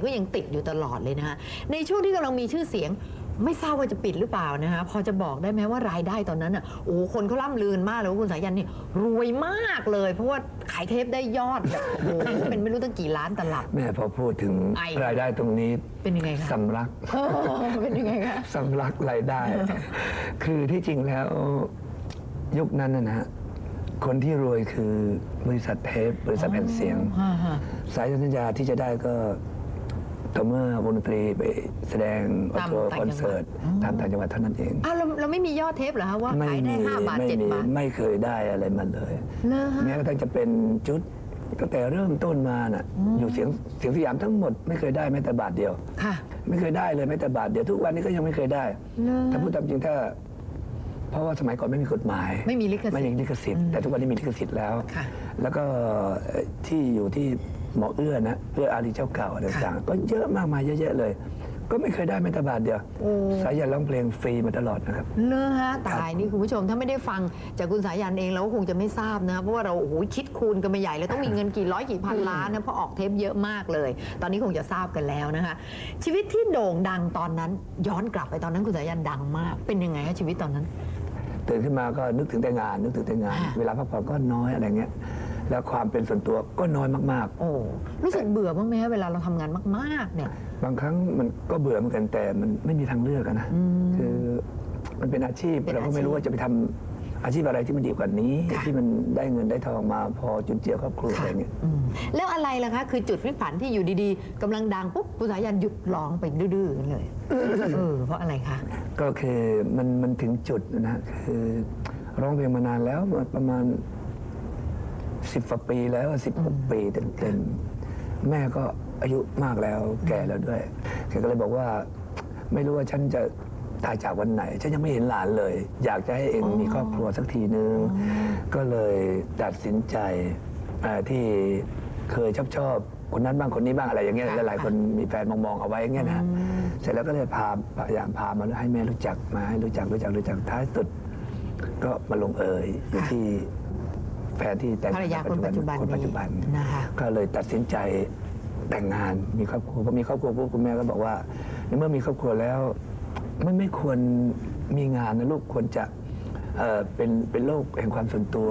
ก็ยังติดอยู่ตลอดเลยนะคะในช่วงที่กำลังมีชื่อเสียงไม่ทราบว่าจะปิดหรือเปล่านะคะพอจะบอกได้ไหมว่ารายได้ตอนนั้นอะโอ้คนเขาล่ำลือนมากเลยว่าคุณสายันนี่รวยมากเลย เพราะว่าขายเทปได้ยอดแบบโอ้โหเป็นไม่รู้ตั้งกี่ล้านตลับ แม่พอพูดถึงไอรายได้ตรงนี้เป็นยังไงคะสำลัก เออเป็นยังไงคะ สำลักรายได้ คือที่จริงแล้วยุคนั้นนะนะฮะคนที่รวยคือบริษัทเทปบริษัทแผ่นเสียงฮ่าฮะ สายสัญญาที่จะได้ก็ ต่อเมื่อวงดนตรีไปแสดงออตามทัวร์ต่างคอนจังหวัดเสิร์ตตามต่างจังหวัดเท่านั้นเองอ้าวเราเราไม่มียอดเทปเหรอคะว่าขายได้ห้าบาทไม่เจ็ดมีบาทไม่เคยได้อะไรมาเลยเหรอฮะ แม้กระทั่งจะเป็นจุดตั้งแต่เริ่มต้นมาน่ะ อยู่เสียงเสียงสยามทั้งหมดไม่เคยได้แม้แต่บาทเดียว ค่ะ ไม่เคยได้เลยแม้แต่บาทเดียวทุกวันนี้ก็ยังไม่เคยได้ เหรอถ้าพูดตามจริงถ้า เพราะว่าสมัยก่อนไม่มีกฎหมายไม่มีลิขสิทธิ์ไม่มีลิขสิทธิ์แต่ทุกวันนี้มีลิขสิทธิ์แล้ว ค่ะ แล้วก็เอ่อที่อยู่ที่ หมอเอื้อนะเอื้ออารีเจ้าเก่าอะไรต่างๆก็เยอะมากมายเยอะแยะเลย ก็ไม่เคยได้แม้แต่บาทเดียวโอ้สายยันร้องเพลงฟรีมาตลอดนะครับเลอฮะตายนี่คุณผู้ชมถ้าไม่ได้ฟังจากคุณสายันเองเราก็คงจะไม่ทราบนะเพราะว่าเราโอ้โหคิดคูณกันไปใหญ่เลยต้องมีเงินกี่ร้อยกี่พันล้านนะเพราะออกเทปเยอะมากเลย ตอนนี้คงจะทราบกันแล้วนะคะ ชีวิตที่โด่งดังตอนนั้นย้อนกลับไปตอนนั้นคุณสายันดังมาก เป็นยังไงฮะชีวิตตอนนั้นตื่นขึ้นมาก็นึกถึงแต่งาน นึกถึงแต่งานค่ะเวลาพักผ่อนก็น้อยอะไรเงี้ย แล้วความเป็นส่วนตัวก็น้อยมาก โอ้รู้สึกเบื่อบ้างไหมฮะเวลาเราทำงานมากๆ เนี่ย ๆ บางครั้งมันก็เบื่อเหมือนกันแต่มันไม่มีทางเลือกอะนะคือมันเป็นอาชีพเป็นเราก็ไม่อาชีพรู้ว่าจะไปทำอาชีพอะไรที่มันดีกว่านี้ ค่ะ ที่มันได้เงินได้ทองมาพอจุนเจือครอบครัวอะไรเงี้ยอืมแล้วอะไรล่ะคะ คือจุดพลิกผันที่อยู่ดีๆกำลังดังปุ๊บคุณสายันหยุดร้องไปดื้อๆเลยเออเพราะอะไรคะ ก็คือมันมันถึงจุดนะฮะคือร้องเพลงมานานแล้วประมาณ สิบกว่าปีแล้วสิบหกปีเต็มๆแม่ก็อายุมากแล้วแก่แล้วด้วยแกก็เลยบอกว่า ไม่รู้ว่าฉันจะตายจากวันไหน ฉันยังไม่เห็นหลานเลย อยากจะให้เองมีครอบครัวสักทีนึง ก็เลยตัดสินใจอ่อที่เคยชอบชอบคนนั้นบ้างคนนี้บ้างอะไรอย่างเงี้ยหลายๆคนมีแฟนมองๆเอาไว้อย่างเงี้ยนะเสร็จแล้วก็เลยพาพยายามพามาให้แม่รู้จักมาให้รู้จักรู้จักรู้จักท้ายสุด ก็มาลงเอยอยู่ที่ แฟนที่แต่งภรรยาคนปัจจุบันคนปัจจุบันนี้นะคะก็เลยตัดสินใจแต่งงานมีครอบครัวพอมีครอบครัวปุ๊บคุณแม่ก็บอกว่าในเมื่อมีครอบครัวแล้วไม่ไม่ควรมีงานนะลูกควรจะเอ่อเป็นเป็นโลกแห่งความส่วนตัว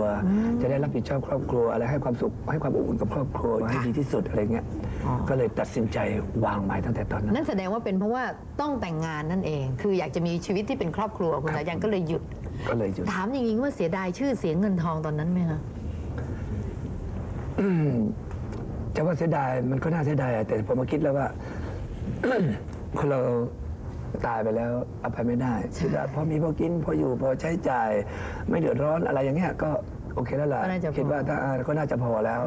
จะได้รับผิดชอบครอบครัวอะไรให้ความสุขให้ความอบอุ่นกับครอบครัวให้ดีที่สุดอะไรเงี้ยอ๋อ ก็เลยตัดสินใจวางไม้ตั้งแต่ตอนนั้น นั่นแสดงว่าเป็นเพราะว่าต้องแต่งงานนั่นเอง คืออยากจะมีชีวิตที่เป็นครอบครัวคุณสายันก็เลยหยุด ก็เลยหยุดถามอย่างนี้ว่าเสียดายชื่อเสียงเงินทองตอนนั้นไหมคะจะว่าเสียดายมันก็น่าเสียดายอะแต่ผมมาคิดแล้วว่าคนเราตายไปแล้วเอาไปไม่ได้เสียดายพอมีพอกินพออยู่พอใช้จ่าย ไม่เดือดร้อนอะไรอย่างเงี้ยก็ โอเคแล้วล่ะก็น่าจะพอคิดว่าถ้าอ่าก็น่าจะพอแล้ว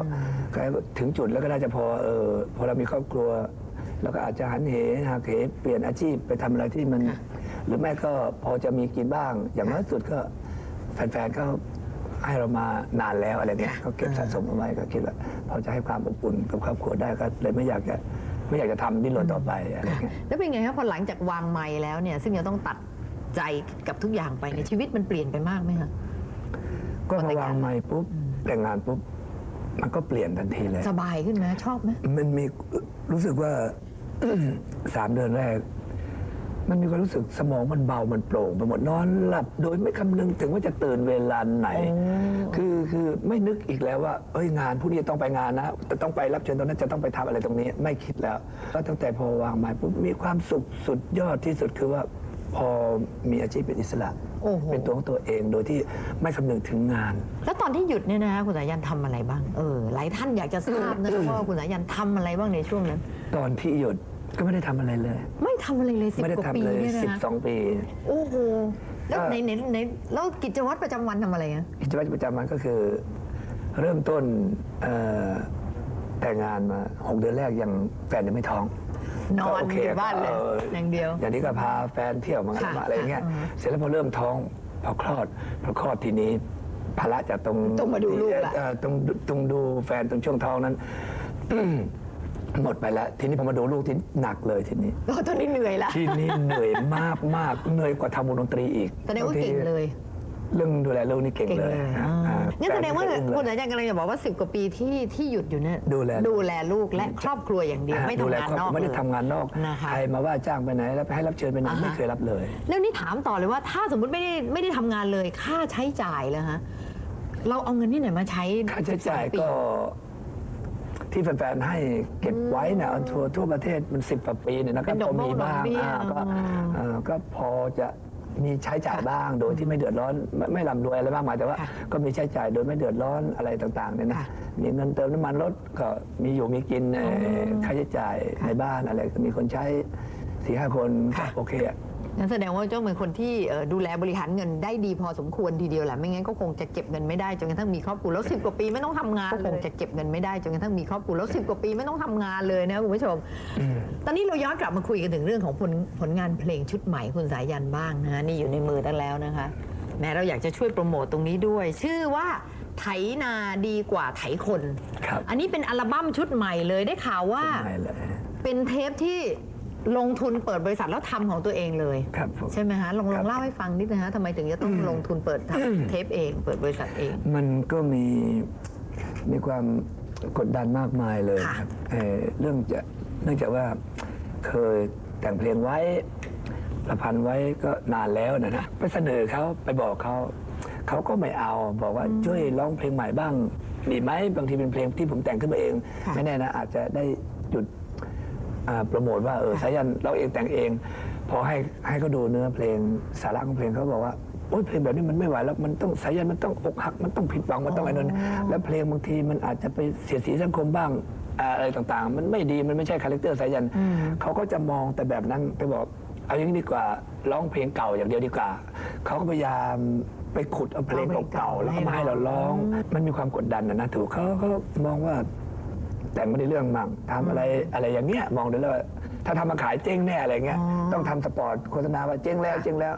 ก็ถึงจุดแล้วก็น่าจะพอเออพอเรามีครอบครัวเราก็อาจจะหันเหหักเหเปลี่ยนอาชีพไปทำอะไรที่มันหรือไม่ก็พอจะมีกินบ้าง อย่างน้อยสุดก็แฟนๆก็ให้เรามานานแล้วอะไรเงี้ยก็เก็บสะสมเอาไว้ก็คิดว่าพอจะให้ความอบอุ่นกับครอบครัวได้ก็เลยไม่อยากจะไม่อยากจะทำดิ้นรนต่อไปอะไรเงี้ย แล้วเป็นไงครับพอหลังจากวางไม้แล้วเนี่ย ซึ่งจะต้องตัดใจกับทุกอย่างไปในยชีวิตมันเปลี่ยนไปมากไหมคะ ก็มาวางไม้ปุ๊บแต่งงานปุ๊บ มันก็เปลี่ยนทันทีเลย สบายขึ้นไหมชอบไหมมันมีรู้สึกว่าสามเดือนแรก มันมีความรู้สึกสมองมันเบามันโปร่งไปหมดนอนหลับ โดยไม่คำนึงถึงว่าจะตื่นเวลาไหน คือคือไม่นึกอีกแล้วว่าเอ้ยงานพรุ่งนี้ต้องไปงานนะจะต้องไปรับเชิญตรงนั้นจะต้องไปทำอะไรตรงนี้ ไม่คิดแล้วแล้วตั้งแต่พอวางไม้ปุ๊บมีความสุขสุดยอดที่สุดคือว่าพอมีอาชีพเป็นอิสระ โอ้โห เป็นตัวของตัวเองโดยที่ไม่คำนึงถึงงาน แล้วตอนที่หยุดเนี่ยนะคะคุณสายันทำอะไรบ้างเออหลายท่านอยากจะทราบนะคะว่าคุณสายันทำอะไรบ้างในช่วงนั้น ตอนที่หยุดก็ไม่ได้ทำอะไรเลย ไม่ทำอะไรเลยสิบไม่ได้กว่าปีทำเลยเนี่ยนะสิบคะสองปี โอ้โหแล้วเอ่อในในในแล้วกิจวัตรประจำวันทำอะไรอะ กิจวัตรประจำวันก็คือเริ่มต้นเอ่อแต่งงานมาหกเดือนแรกยังแฟนยังไม่ท้อง นอนก็โเคอยู่บ้านเลยก็อย่างเดียวอย่างนี้ก็พาแฟนเที่ยวมาค่ะมาอะไรเงี้ยค่ะอือฮึเสร็จแล้วพอเริ่มท้องพอคลอดพอคลอดทีนี้ภาระจากตรงต้องมาดูลูกละ เอ่อตรงตรงดูแฟนตรงช่วงท้องนั้น หมดไปแล้ว ทีนี้พอมาดูลูกที่หนักเลยทีนี้ แล้วตอนนี้เหนื่อยละ ทีนี้เหนื่อยมากมากเหนื่อยกว่าทำวงดนตรีอีกแสดงว่าเก่งเลย เรื่องดูแลลูกนี่เก่งเก่งเลเลยยอ่าอ่างั้นแสดงว่าฟนคุณก็สายันกำลังจะบอกว่า 10 กว่าปีที่ที่หยุดอยู่เนี่ยดูแลดูแลลูกและครอบครัวอย่างเดียวไม่ดูทำแลงานครอบนอกไม่ได้เลยทำงานนอกนะคะใครมาว่าจ้างไปไหนแล้วให้รับเชิญไปไหนอ่าฮะไม่เคยรับเลย แล้วนี่ถามต่อเลยว่าถ้าสมมติไม่ได้ไม่ได้ทำงานเลยค่าใช้จ่ายเลยฮะเราเอาเงินที่ไหนมาใช้ค่าใช้จ่าย12ปีก็ที่แฟนๆให้เก็บไว้เนี่ยทั่วทั่วประเทศมันสิบกว่าปีเนี่ยนะครับเป็นดอกก็มีบ้างดอกเบี้ยอ่าก็อืมเอ่อก็พอจะ มีใช้จ่ายบ้างโดยที่ไม่เดือดร้อนไม่ไม่ร่ำรวยอะไรมากมายแต่ว่าค่ะก็มีใช้จ่ายโดยไม่เดือดร้อนอะไรต่างๆเนี่ยนะค่ะมีเงินเติมน้ำมันรถก็มีอยู่มีกินเอ่อค่าใช้จ่ายในบ้านอะไรก็มีคนใช้สี่ห้าคนก็ค่ะ โอเคอะ นั่นแสดงว่าเจ้าเป็นคนที่เอ่อดูแลบริหารเงินได้ดีพอสมควรทีเดียวแหละไม่งั้นก็คงจะเก็บเงินไม่ได้จนกระทั่งมีครอบครัวแล้วสิบกว่าปีไม่ต้องทำงานก็คงจะเก็บเงินไม่ได้จนกระทั่งมีครอบครัวแล้วสิบกว่าปีไม่ต้องทำงานเลยนะคุณผู้ชม ตอนนี้เราย้อนกลับมาคุยกันถึงเรื่องของผลผลงานเพลงชุดใหม่คุณสายันบ้างนะฮะนี่อยู่ในมือตั้งแล้วนะคะ แม้เราอยากจะช่วยโปรโมตตรงนี้ด้วย ชื่อว่าไถนาดีกว่าไถคน ครับอันนี้เป็นอัลบั้มชุดใหม่เลยได้ข่าวว่า ไม่เลย เป็นเทปที่ ลงทุนเปิดบริษัทแล้วทำของตัวเองเลย ครับผม ใช่ไหมฮะลองลครัองบเล่าให้ฟังนิดนะฮะทำไมถึงจะต้องลงทุนเปิดทำเทปเอง เปิดบริษัทเอง มันก็มีมีความกดดันมากมายเลยค่ะครับเอ่อเรื่องจะเนื่องจากว่าเคยแต่งเพลงไว้ประพันธ์ไว้ก็นานแล้วนะนะไปเสนอเขาไปบอกเขาเขาก็ไม่เอาบอกว่าช่วยร้องเพลงใหม่บ้างดีไหมบางทีเป็นเพลงที่ผมแต่งขึ้นมาเองค่ะ ไม่แน่นะอาจจะได้หยุดอ่า โปรโมทว่าเออค่ะสายันเราเองแต่งเอง พอให้ให้เขาดูเนื้อเพลงสาระของเพลงเขาบอกว่าโอ๊ยเพลงแบบนี้มันไม่ไหวแล้วมันต้องสายันมันต้องอกหักมันต้องผิดหวังมันต้องอะไรนั่นแล้วเพลงบางทีมันอาจจะไปเสียดสีสังคมบ้างอ่าอะไรต่างๆ มันไม่ดีมันไม่ใช่คาแรคเตอร์สายันเขาก็จะมองแต่แบบนั้นไปบอกเอาอย่างนี้ดีกว่าร้องเพลงเก่าอย่างเดียวดีกว่าเขาก็พยายามไปขุดเอาเพลงเก่าๆแล้วก็มาให้เราร้อง มันมีความกดดันนะนะถูกเขาเขามองว่า แต่งไม่ได้เรื่องมั่งทำอะไรอะไรอย่างเงี้ยมองดูแล้วว่าถ้าทำมาขายเจ๊งแน่อะไรเงี้ยอ๋อต้องทำสปอร์ตโฆษณาว่าเจ๊งแล้วเจ๊งแล้ว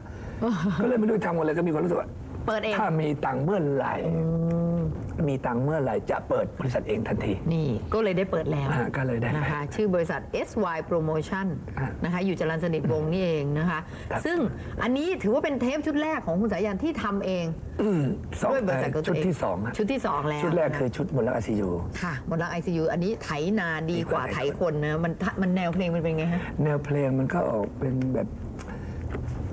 ก็เลยไม่รู้ทำอะไรก็มีความรู้สึกว่าเปิดเอง ถ้ามีตังค์เมื่อไหร่ มีตังค์เมื่อไหร่จะเปิดบริษัทเองทันที นี่ก็เลยได้เปิดแล้วอ่าก็เลยได้นะคะ ชื่อบริษัท SY Promotion อ่านะคะ อยู่จรัญสนิทวงศ์นี่เองนะคะ ครับ ซึ่งอันนี้ถือว่าเป็นเทปชุดแรกของคุณสายันที่ทำเอง อืมสองด้วยบริษัทของตัชุวดเองที่สองอะชุดที่สองแล้วชุดแรกนะคือชุดบนรักไอซียู ค่ะบนรักไอซียูอันนี้ไถนาดีกว่าดีกว่าไถไถคคนนนะมันทะมันแนวเพลงมันเป็นไงฮะ แนวเพลงมันก็ออกเป็นแบบ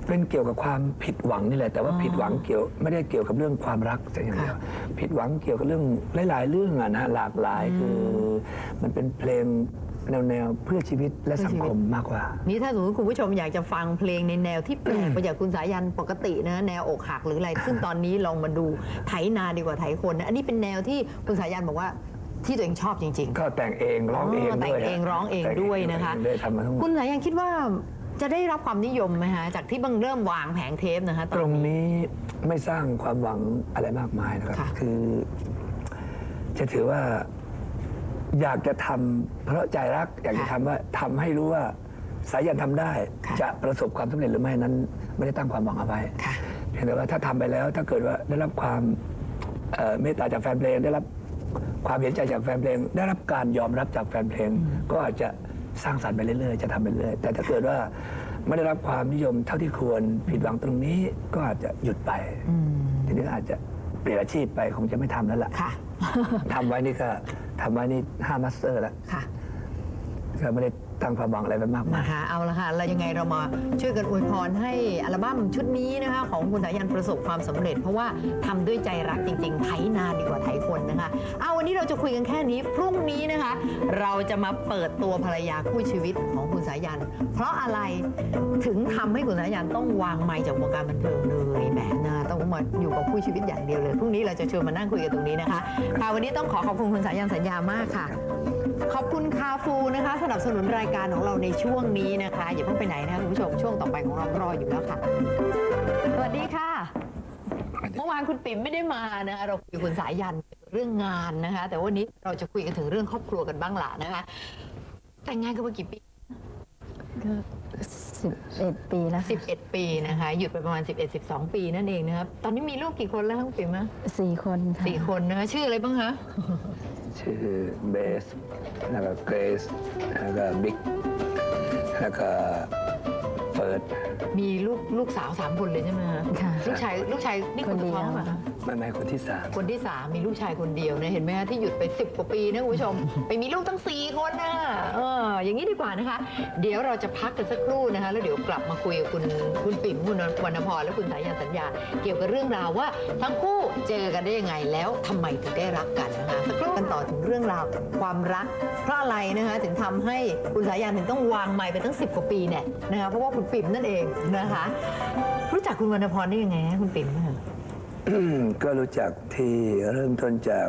เป็นเกี่ยวกับความผิดหวังนี่แหละ แต่ว่าผิดหวังเกี่ยวไม่ได้เกี่ยวกับเรื่องความรักแต่อย่างเดียวค่ะผิดหวังเกี่ยวกับเรื่องหลาย ๆ เรื่องอะนะหลากหลายคือ มันเป็นเพลงแนวแนวๆเพื่อชีวิตและสังคมมากกว่า นี่ถ้าสมมติคุณผู้ชมอยากจะฟังเพลงในแนวที่แปลกไปจากคุณสายันปกตินะแนวอกหักหรืออะไร ซึ่งตอนนี้ลองมาดูไถนาดีกว่าไถคนนะอันนี้เป็นแนวที่คุณสายันบอกว่าที่ตัวเองชอบจริงก็แต่งเองร้องเองอ๋อแต่งด้วยเองร้องเองด้วยนะคะแต่งเองด้วยทำมาทั้งหมๆคุดณสายันคิดว่า จะได้รับความนิยมไหมฮะจากที่เพิ่งเริ่มวางแผงเทปนะคะตตอรนงนี้ นี้ไม่สร้างความหวังอะไรมากมายนะครับ ค่ะ คือ จะถือว่าอยากจะทำเพราะใจรัก อยากจะทำว่าทำให้รู้ว่าสายันทำได้จะประสบความสำเร็จหรือไม่นั้น ไม่ได้ตั้งความหวังเอาไว้ค่ะ เพียงแต่ว่าถ้าทำไปแล้วถ้าเกิดว่าได้รับความเอ่อเมตตาจากแฟนเพลงได้รับความเห็นใจจากแฟนเพลง ได้รับการยอมรับจากแฟนเพลง ก็อาจจะ สร้างสรรค์ไปเรื่อยๆ จะทำไปเรื่อยแต่ถ้าเกิดว่าไม่ได้รับความนิยมเท่าที่ควรผิดหวังตรงนี้ก็อาจจะหยุดไปทีนี้อาจจะเปลี่ยนอาชีพไปคงจะไม่ทำแล้วล่ะค่ะ ทำไว้นี่ก็ทำไว้นี่ห้ามาสเตอร์แล้วค่ะ ก็ไม่ได้ ตั้งความหวังอะไรไปมากมาย นะคะเอาละค่ะแล้วยังไงเรามาช่วยกันอวยพรให้อัลบั้มชุดนี้นะคะของคุณสายันประสบความสำเร็จ เพราะว่าทำด้วยใจรักจริง ๆ ไถนาดีกว่าไถคนนะคะเอาวันนี้เราจะคุยกันแค่นี้ พรุ่งนี้นะคะ เราจะมาเปิดตัวภรรยาคู่ชีวิตของคุณสายัน เพราะอะไรถึงทำให้คุณสายันต้องวางไมค์จากวงการบันเทิงเลยแหมนะต้องมาอยู่กับคู่ชีวิตอย่างเดียวเลยพรุ่งนี้เราจะชวนมานั่งคุยกันตรงนี้นะคะค่ะวันนี้ต้องขอขอบคุณคุณสายันสัญญามากค่ะ ขอบคุณคาฟูนะคะสนับสนุนรายการของเราในช่วงนี้นะคะ อย่าเพิ่งไปไหนนะคะคุณผู้ชมช่วงต่อไปของเรารออยู่แล้วค่ะ สวัสดีค่ะ เมื่อวานคุณปิ๋มไม่ได้มานะคะเราคุยกับคุณสายันเรื่องงานนะคะ แต่วันนี้เราจะคุยกันถึงเรื่องครอบครัวกันบ้างละนะคะ แต่งงานกันมากี่ปี ก็สิบเอ็ดปีแล้วค่ะ11 ปีนะคะ หยุดไปประมาณ 11 12 ปีนั่นเองนะครับ ตอนนี้มีลูกกี่คนแล้วคะคุณปิ๋มอะสี่คนค่ะสี่คนนะคะชื่ออะไรบ้างคะ ชื่อเบสแล้วก็เกรซแล้วก็บิ๊กแล้วก็ เฟิร์ดมีลูกลูกสาวสามคนเลยใช่ไหมคะค่ะ ลูกชายลูกชายนี่คนสุดท้องเหรอคะแม่แม่คนที่สามคนที่สามมีลูกชายคนเดียวเนี่ยเห็นไหมคะที่หยุดไป10กว่าปีนะคุณผู้ชม ไปมีลูกตั้ง4คนนะเอออย่างนี้ดีกว่านะคะ เดี๋ยวเราจะพักกันสักครู่นะคะ แล้วเดี๋ยวกลับมาคุยกับคุณคุณปิ่มคุณวรรณพรและคุณสายยานสัญญา เกี่ยวกับเรื่องราวว่า ทั้งคู่เจอกันได้ยังไงแล้วทำไมถึงได้รักกันนะคะสักครู่กันต่อถึงเรื่องราวความรัก เพราะอะไรนะคะถึงทำให้คุณสายยานถึงต้องวางไม้ไปตั้ง10กว่าปีเนี่ยนะคะเพราะว่าคุณปิ่มนั่นเองนะคะ รู้จักคุณวรรณพรได้ยังไงคะคุณปิ่มคะก็รู้จักที่เริ่มต้นจาก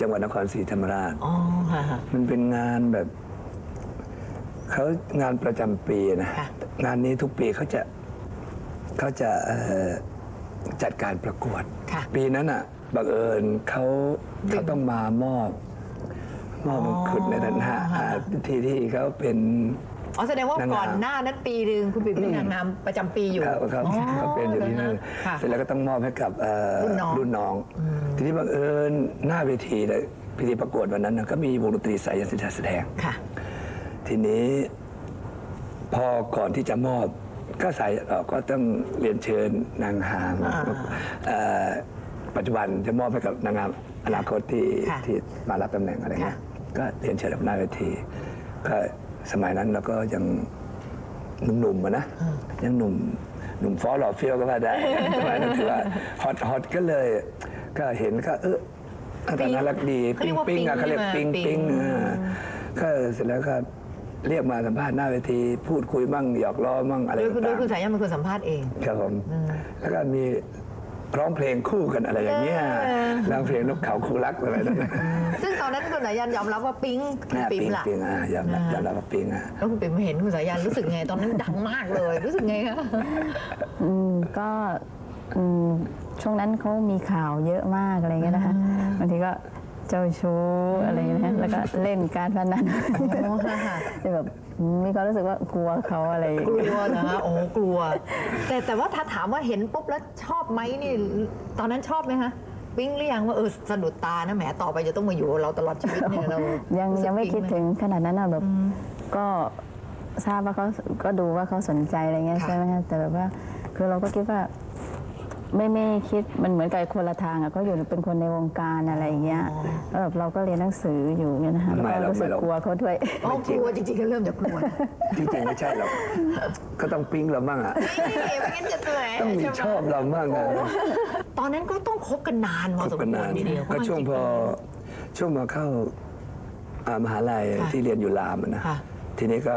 จังหวัดนครศรีธรรมราช อ๋อค่ะค่ะมันเป็นงานแบบเขางานประจำปีนะค่ะงานนี้ทุกปีเขาจะเขาจะเอ่อจัดการประกวดค่ะปีนั้นอะบังเอิญเขาเขาต้องมามอบมอบมงกุฎในนั้นฮะอ๋ออ่าที่ที่เขาเป็น อ๋อแสดงว่านางงามก่อนหน้านั้นปีหนึ่งคุณปิ่มเป็นนางงามประจำปีอยู่เขาเขาอ๋อเขาเป็นอยู่ที่นั่นค่ะ เสร็จแล้วก็ต้องมอบให้กับเอ่อรุ่นน้อง รุ่นน้อง ทีนี้บังเอิญหน้าเวทีเลยพิธีประกวดวันนั้นนะก็มีวงดนตรีสายยันสิทธาแสดง ค่ะ ทีนี้พอก่อนที่จะมอบก็สายเอ่อก็ต้องเรียนเชิญนางหามอ่าเอ่อปัจจุบันจะมอบให้กับนางงามอนาคตที่ค่ะที่มารับตำแหน่งอะไรเงี้ยค่ะ ก็เรียนเชิญกับหน้าเวทีก็ สมัยนั้นเราก็ยังหนุ่มๆอะนะยังหนุ่มหนุ่มฟอหล่อเฟี้ยวก็ว่าได้สมัยนั้นถือว่าฮอตฮอตก็เลย ก็เห็นก็เออตอนนั้นรักดีเขาเรีปิ๊ยงกว่าปิ๊งอะเขาเรียกปิ๊ปิ๊งงใช่ไหมปิ๊งปิ๊งอ่าก็เสร็จแล้วก็เรียกมาสัมภาษณ์หน้าเวทีพูดคุยมั่งหยอกล้อมั่งอะไรโดยคุณโดต่ายงคุณสายยันเป็นคนสัมภาษณ์เองๆครับผม แล้วก็มี ร้องเพลงคู่กันอะไรอย่างเงี้ยเออร้องเพลงนกเขาคู่รักอะไรนั่นนะซึ่งตอนนั้นคุณสายยันยอมรับว่าปิ๊งคุณอ่าปิ่มปิ๊งล่ะปิ๊งอะยอมรับยอมรับว่าปิ๊งอะแล้วคุณปิ่มเห็นคุณสายยันรู้สึกไงตอนนั้นดังมากเลย รู้สึกไงคะอืมก็อืมช่วงนั้นเขามีข่าวเยอะมากอะไรเงี้ยนะคะบางทีก็เจ้าชู้อะไรเงี้ยนะแล้วก็เล่นการพนันโอ้ค่ะค่ะจะแบบ มีความรู้สึกว่ากลัวเขาอะไรอย่างกเงี้ยลัวนะคะโอ้กลัว แต่แต่ว่าถ้าถามว่าเห็นปุ๊บแล้วชอบไหมนี่ตอนนั้นชอบไหมคะปิ๊งหรือยังว่าเออสะดุดตานะแหมต่อไปจะต้องมาอยู่กับเราตลอดชีวิตเนี่ยเรายังรู้สึกยังไม่คิดปิ๊ถึหงขนาดนั้นนะแบบก็ทราบว่าเขาก็ดูว่าเขาสนใจอะไรเงี้ยค่ะใช่ไหมคะแต่แบบว่าคือเราก็คิดว่า ไม่ไม่คิดมันเหมือนกับคนละทางอะก็อยู่เป็นคนในวงการอะไรอย่างเงี้ยแล้วแบบเราก็เรียนหนังสืออยู่เงี้ยนะคะแล้วไม่ก็หรอกรู้สึกไม่หรอก กลัวเขาด้วย อ๋อกลัวจริงๆก็เริ่มจากกลัวนะจริงๆไม่ใช่หรอกก็ต้องปิ๊งเราบ้างอะนี่ไม่งั้นจะตัวไหนต้องมีใไหชอบเราบ้างอะตอนนั้นก็ต้องคบกันนานพอคสบมกันควรนานทีเดียวก็ช่วงพอช่วงมาเข้าอ่ามหาลัยค่ะที่เรียนอยู่รามอะนะค่ะ ทีนี้ก็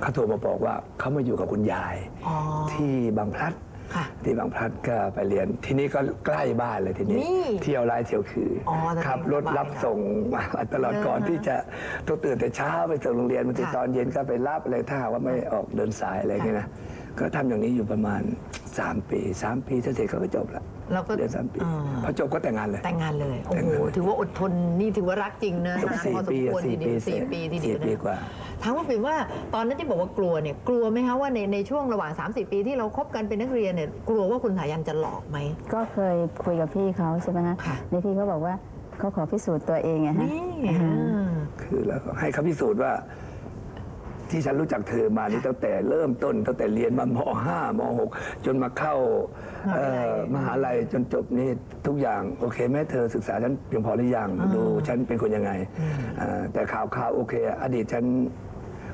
เขาโทรมาบอกว่าเขามาอยู่กับคุณยาย อ๋อ ที่บางพลัด ค่ะ ที่บางพลัดก็ไปเรียน ที่นี่ก็ใกล้บ้านเลยทีนี้ นี่เที่ยวไล่เที่ยวคือออตอนนี้ขับรถสบายรับส่งมาตลอดเออก่อนที่จะต้องตื่นแต่เช้าไปส่งโรงเรียนบางทีค่ะตอนเย็นก็ไปรับอะไรถ้าหากว่าไม่ออกเดินสายอะไรอย่างเงี้ยนะ ก็ทำอย่างนี้อยู่ประมาณ 3 ปี 3 ปีเสร็จเขาก็จบละแล้วก็เรียนสามปีอ่า พอจบก็แต่งงานเลย แต่งงานเลย โอ้แต่งโห งานเลยถือว่าอดทน นี่ถือว่ารักจริงนะจบนานสี่พอสมปีควรทีสี่เดีปียวสี่ปีทีเดีสี่ยวปีนะกว่า ถามว่าปิ่มว่าตอนนั้นที่บอกว่ากลัวเนี่ยกลัวไหมคะว่าในในช่วงระหว่าง 30 ปีที่เราคบกันเป็นนักเรียนเนี่ยกลัวว่าคุณสายันจะหลอกไหม ก็เคยคุยกับพี่เขาใช่ไหมฮะค่ะ ในพี่เขาบอกว่าเขาขอพิสูจน์ตัวเองไงฮะนี่อ่าอ่าคือแล้วก็ให้เขาพิสูจน์ว่า ที่ฉันรู้จักเธอมานี่ตั้งแต่เริ่มต้น ตั้งแต่เรียนมามห้ามหกจนมาเข้าเอ่อมหาลัยจนจบนี่ทุกอย่างโอเคแม่เธอศึกษาฉันเพียงพอหรือยังดูฉันเป็นคนยังไงเอ่อแต่ข่าวข่าวโอเค อดีตฉัน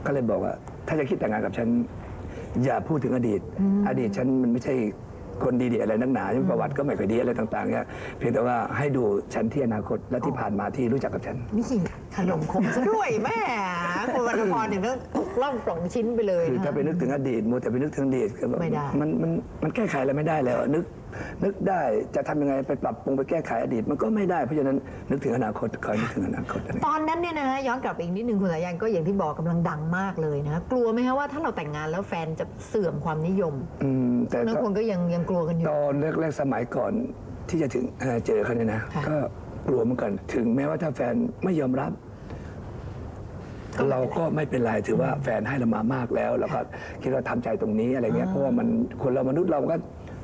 ก็เลยบอกว่า ถ้าจะคิดแต่งงานกับฉัน อย่าพูดถึงอดีต อดีตฉันมันไม่ใช่คนดีๆอะไรนักหนาประวัติก็ไม่ค่อยดีอะไรต่างๆเนี่ยเพียงแต่ว่าให้ดูฉันที่อนาคตและที่ผ่านมาที่รู้จักกับฉัน นี่ ขนมคมซะด้วยแม่คุณวรรณพรถึงต้องตกล่องปล่องชิ้นไปเลยคือนะ ถ้าไปนึกถึงอดีตมัวแต่ไปนึกถึงอดีตก็แบบไม่ได้ มันมันมันแก้ไขอะไรไม่ได้แล้วอะนึกนึกได้จะทำยังไงไปปรับปรุงไปแก้ไขอดีต มันก็ไม่ได้เพราะฉะนั้นนึกถึงอนาคตคอยนึกถึงอนาคตอะไรตอนนั้นเนี่ยนะย้อนกลับไปอีกนิดนึงคุณสายันก็อย่างที่บอกกำลังดังมากเลยนะกลัวไหมคะว่าถ้าเราแต่งงานแล้วแฟนจะเสื่อมความนิยมอืมแต่นักก็คนก็ยังยังกลัวกันอยู่ ตอนแรกๆสมัยก่อนที่จะถึงเอ่อเจอเขาเนี่ยนะค่ะ ก็ กลัวเหมือนกัน ถึงแม้ว่าถ้าแฟนไม่ยอมรับ เราก็ไม่เป็นไรถือว่าแฟนให้เรามามากแล้วเราก็คิดว่าทำใจตรงนี้อะไรเงี้ยเพราะว่ามันคนเรามนุษย์เราก็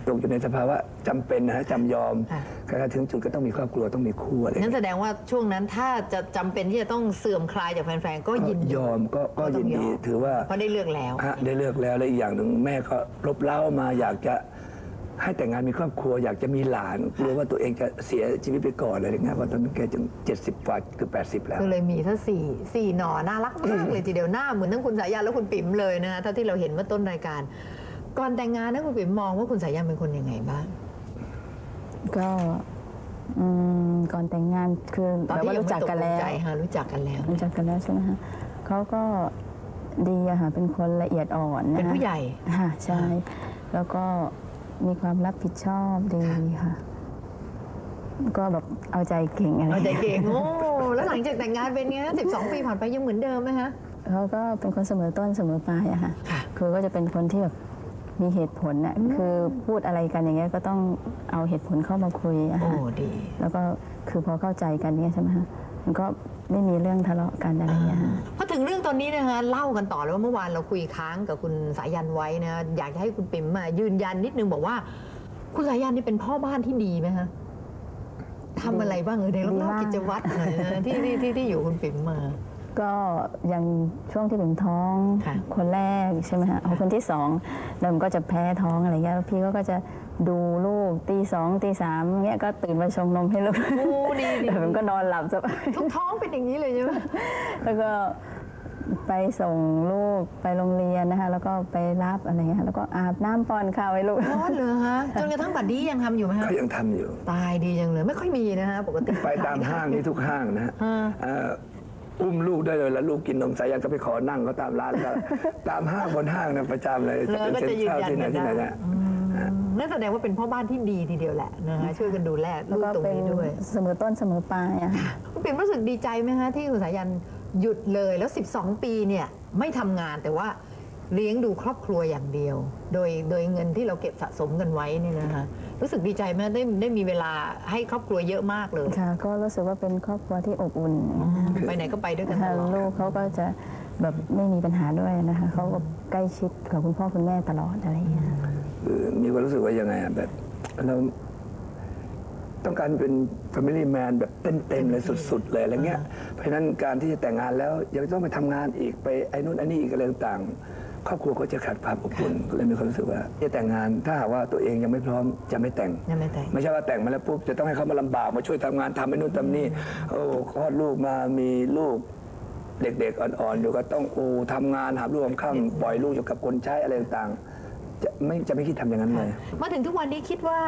ตกอยู่ในสภาวะจำเป็นนะฮะจำยอมค่ะกระถึงจุดก็ต้องมีครอบครัวต้องมีคู่อะไรงั้นแสดงว่าช่วงนั้นถ้าจะจำเป็นที่จะต้องเสื่อมคลายจากแฟนๆก็ยินยอมก็ก็ต้ยิอนงดีมถือว่าเพราะได้เลือกแล้วฮะได้เลือกแล้วและอีกอย่างหนึ่งแม่ก็รบเล้ามาอยากจะ ให้แต่งงานมีครอบครัวอยากจะมีหลานกลัวว่าตัวเองจะเสียชีวิตไปก่อนอะไรอย่างเงี้ยเพราะตอนนั้นแกจึง70กว่าคือ80แล้ว ก็เลยมีทั้งสี่สี่หน่อน่ารักมากเลยทีเดียวหน้าเหมือนทั้งคุณสายันและคุณปิ๋มเลยนะเท่าที่เราเห็นเมื่อต้นรายการ ก่อนแต่งงานนะคุณปิ๋มมองว่าคุณสายันเป็นคนยังไงบ้าง ก็อืมก่อนแต่งงานคือตอนแบบที่ว่ายังรู้ไม่จักตกกันลงแล้วใจฮะรู้จักกันแล้ว รู้จักกันแล้วใช่ไหมคะเขาก็ดีอะค่ะเป็นคนละเอียดอ่อนนะเป็นคะผู้ใหญ่ ค่ะใช่ แล้วก็ มีความรับผิดชอบดีค่ะ ก็แบบเอาใจเก่งอะไรเอาใจเก่งโอ้แล้วหลังจากแต่งงานเป็นไงสิบสองปีผ่านไปยังเหมือนเดิมไหมฮะเขาก็เป็นคนเสมอต้นเสมอปลายอะค่ะค่ะคือก็จะเป็นคนที่แบบมีเหตุผลน่ะคือพูดอะไรกันอย่างเงี้ยก็ต้องเอาเหตุผลเข้ามาคุยอะโอ้ค่ะดีแล้วก็คือพอเข้าใจกันเนี่ยใช่ไหมคะ มันก็ไม่มีเรื่องทะเลาะกันอะไรอย่างเงี้ยค่ะ พอถึงเรื่องตอนนี้นะคะเล่ากันต่อเลยว่าเมื่อวานเราคุยค้างกับคุณสายันไว้นะอยากจะให้คุณปิ๋มมายืนยันนิดนึงบอกว่า คุณสายันนี่เป็นพ่อบ้านที่ดีไหมคะทำอะไรบ้างเออในลองเล่ากิจวัตรหน่อยนะที่ที่ที่ที่อยู่คุณปิ๋มมา ก็อย่างช่วงที่ผมท้องค่ะคนแรกใช่ไหมฮะเอาคนที่สองแล้วมันก็จะแพ้ท้องอะไรเงี้ยแล้วพี่ก็ก็จะดูลูกตีสองตีสามเงี้ยก็ตื่นมาชงนมให้ลูกโอ้ดีดี แต่มันก็นอนหลับสบายทุกท้องเป็นอย่างนี้เลยใช่ไหม แล้วก็ไปส่งลูกไปโรงเรียนนะคะ แล้วก็ไปรับอะไรเงี้ยแล้วก็อาบน้ำป้อนข้าวให้ลูกอ๋อเหรอฮะ จนกระทั่งบัดนี้ยังทำอยู่ไหมฮะ ก็ยังทำอยู่ ตายดีจังเลย ไม่ค่อยมีนะฮะ ปกติ ไปตามห้างนี่ทุกห้างนะฮะฮะเอ่อ อุ้มลูกได้เลยแล้วลูกกินนมสายันก็ไปขอนั่งเขาตามร้านก็ ตามห้างบนห้างนะประจำเลยแล้วก็ซ็จะยืนยันที่ไหนกันที่ไหนได้นะอืมนั่นแสดงว่าเป็นพ่อบ้านที่ดีทีเดียวแหละนะฮะช่วยกันดูแลแล้วลูกก็ตรงเป็นนี้ด้วยเสมอต้นเสมอปลายอะค่ะ คุณปิ่มรู้สึกดีใจไหมฮะที่คุณสายันหยุดเลยแล้ว 12 ปีเนี่ยไม่ทำงานแต่ว่าเลี้ยงดูครอบครัวอย่างเดียว โดยโดยเงินที่เราเก็บสะสมกันไว้เนี่ยนะคะ รู้สึกดีใจไหมได้ได้มีเวลาให้ครอบครัวเยอะมากเลยค่ะ ก็รู้สึกว่าเป็นครอบครัวที่อบอุ่นนะคะไปไหนก็ไปด้วยกันตค่ะลอดลูกเขาก็จะแบบไม่มีปัญหาด้วยนะคะเขาก็ใกล้ชิดกับคุณพ่อคุณแม่ตลอดอะไรอย่างเงี้ยคือมีความรู้สึกว่ายังไงอะแบบเราต้องการเป็น Family Man แบบเต็มๆเลยสุด ๆ เลยอะไรเงี้ย เพราะฉะนั้นการที่จะแต่งงานแล้วยังต้องไปทำงานอีกไปไอ้นู่นไอ้นี่อีกอะไรต่างๆ ครอบครัวก็จะขาดความอบอุ่นก็เลยมีความรู้สึกว่าจะแต่งงานถ้าหากว่าตัวเองยังไม่พร้อมจะไม่แต่ง ยังไม่แต่ง ไม่ใช่ว่าแต่งมาแล้วปุ๊บจะต้องให้เขามาลำบากมาช่วยทำงานทำไอ้นู่นทำนี่โอ้คลอดลูกมามีลูก เด็กๆอ่อนๆอยู่ก็ต้องโอ้ทำงานหาลูกข้ามปล่อยลูกอยู่กับคนใช้อะไรต่างๆจะไม่จะไม่คิดทำอย่างนั้นเลย มาถึงทุกวันนี้คิดว่า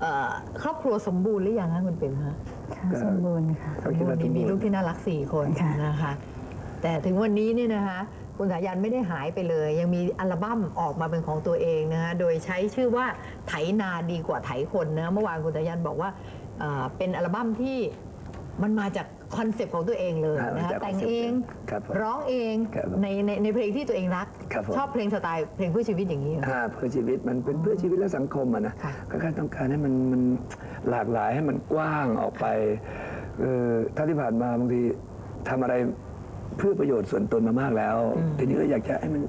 เอ่อครอบครัวสมบูรณ์หรือยังคะคุณปิ่มฮะค่ะสมบูรณ์ค่ะ ก็คิดว่ามีมีลูกที่น่ารักสี่คนค่ะ นะคะ แต่ถึงวันนี้เนี่ยนะคะ คุณสายันไม่ได้หายไปเลย ยังมีอัลบั้มออกมาเป็นของตัวเองนะคะโดยใช้ชื่อว่าไถนาดีกว่าไถคนนะเมื่อวานคุณสายันบอกว่าเอ่อเป็นอัลบั้มที่มันมาจากคอนเซปต์ของตัวเองเลยนะอ่าคะจากแต่ง concept เอง ครับผมร้องเองครับผมในในในเพลงที่ตัวเองรัก ครับผม ชอบเพลงสไตล์เพลงเพื่อชีวิตอย่างนี้เหรอ อ่าเพื่อชีวิตมันเป็นเพื่อชีวิตและสังคมอะนะค่ะ ก็แค่ต้องการให้มันมันหลากหลายให้มันกว้างออกไปเออถ้าที่ผ่านมาบางทีทำอะไร เพื่อประโยชน์ส่วนตนมามากแล้ว ทีนี้ก็อยากจะให้มัน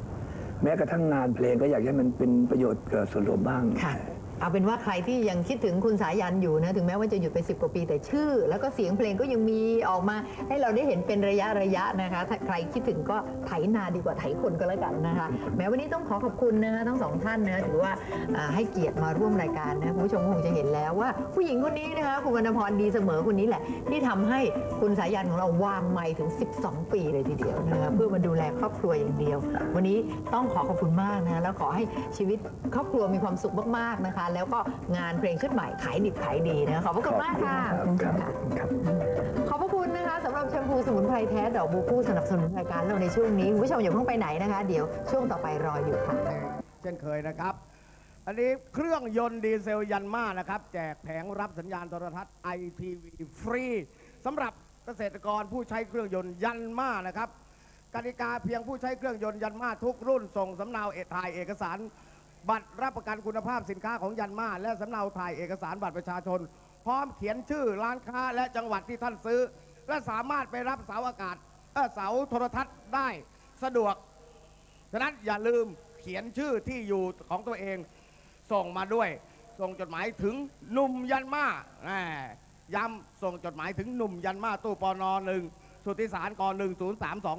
แม้กระทั่งงานเพลงก็อยากให้มันเป็นประโยชน์กับส่วนรวมบ้างค่ะ เอาเป็นว่าใครที่ยังคิดถึงคุณสายันอยู่นะถึงแม้ว่าจะหยุดไป 10 กว่าปีแต่ชื่อ แล้วก็เสียงเพลงก็ยังมีออกมาให้เราได้เห็นเป็นระยะระยะนะคะถ้าใครคิดถึงก็ไถนาดีกว่าไถคนก็แล้วกันนะคะ แม้วันนี้ต้องขอขอบคุณนะคะทั้งสองท่านนะถือว่าให้เกียรติมาร่วมรายการนะคุณผู้ชมคงจะเห็นแล้วว่า ผู้หญิงคนนี้นะคะคุณวรรณพรดีเสมอคนนี้แหละ ที่ทำให้คุณสายันของเราวางไมค์ถึง 12 ปีเลยทีเดียวนะคะเพื่อมาดูแลครอบครัวอย่างเดียว วันนี้ต้องขอขอบคุณมากนะแล้วขอให้ชีวิตครอบครัวมีความสุขมากๆนะคะแล้วก็งานเพลงชุดใหม่ขายดิบขายดีนะขอบพระคุณมากค่ะครับครับครับ ขอบพระคุณนะคะสำหรับแชมพูสมุนไพรแท้ดอกบูคู่สนับสนุนรายการเราในช่วงนี้คุณผู้ชมอย่าเพิ่งไปไหนนะคะ เดี๋ยวช่วงต่อไปรออยู่ค่ะ เช่นเคยนะครับ อันนี้เครื่องยนต์ดีเซลยันมานะครับ แจกแผงรับสัญญาณโทรทัศน์ ITV ฟรีสำหรับเกษตรกรผู้ใช้เครื่องยนต์ยันมานะครับกติกาเพียงผู้ใช้เครื่องยนต์ยันมาทุกรุ่นส่งสำเนาเอกถ่ายเอกสาร บัตรรับประกันคุณภาพสินค้าของยันมาและสำเนาถ่ายเอกสารบัตรประชาชน พร้อมเขียนชื่อร้านค้าและจังหวัดที่ท่านซื้อ และสามารถไปรับเสาอากาศเอ่อเสาโทรทัศน์ได้สะดวก ฉะนั้นอย่าลืมเขียนชื่อที่อยู่ของตัวเอง ส่งมาด้วย ส่งจดหมายถึงหนุ่มยันมาแหม่ย้ำส่งจดหมายถึงหนุ่มยันมาตู้ปอนอหนึ่งสุทธิสารกหนึ่งศูนย์สามสอง